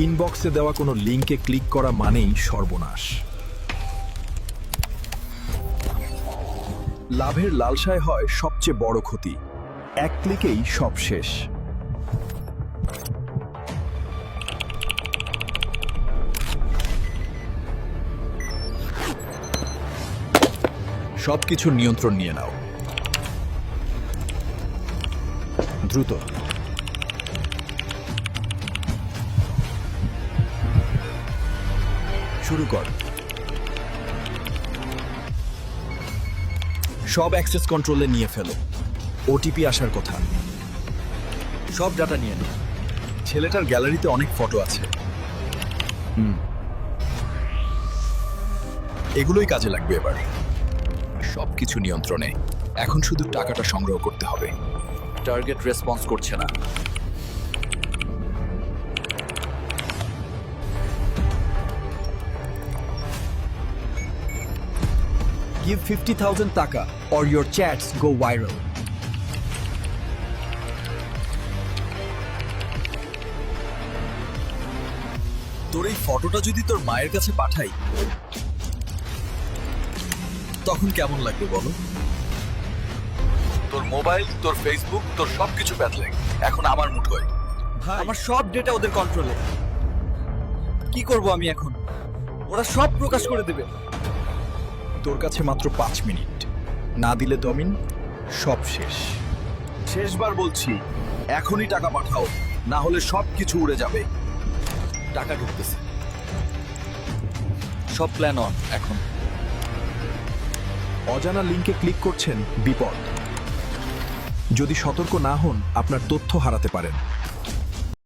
ইনবক্সে দেওয়া কোনো লিঙ্কে ক্লিক করা মানেই সর্বনাশ। লাভের লালসায় হয় সবচেয়ে বড় ক্ষতি। এক ক্লিকেই সব শেষ। সবকিছুর নিয়ন্ত্রণ নিয়ে নাও। দ্রুত। শুরু কর। সব অ্যাক্সেস কন্ট্রোলে নিয়ে ফেলো। ওটিপি আসার কথা। সব ডাটা নিয়ে নে। ছেলেটার গ্যালারিতে অনেক ফটো আছে। হুম। এগুলোই কাজে লাগবে এবার। সবকিছু নিয়ন্ত্রণে। এখন শুধু টাকাটা সংগ্রহ করতে হবে। টার্গেট রেসপন্স করছে না। Give 50,000 taka or your chats go viral. তোর এই ফটোটা যদি তোর মায়ের কাছে পাঠাই তখন কেমন লাগবে বলো? তোর মোবাইল তোর ফেসবুক তোর সবকিছু ব্যাতলে এখন আমার মুঠোয় আমার সব ডেটা ওদের কন্ট্রোলে কি করব আমি এখন? ওরা সব প্রকাশ করে দেবে। তোর কাছে মাত্র পাঁচ মিনিট। না দিলে দমিন সব শেষ। শেষবার বলছি, এখনই টাকা পাঠাও, না হলে সব কিছু উড়ে যাবে। টাকা ঢুকতেছে। সব প্ল্যান অন এখন। অজানা লিঙ্কে ক্লিক করছেন বিপদ। যদি সতর্ক না হন, আপনার তথ্য হারাতে পারেন।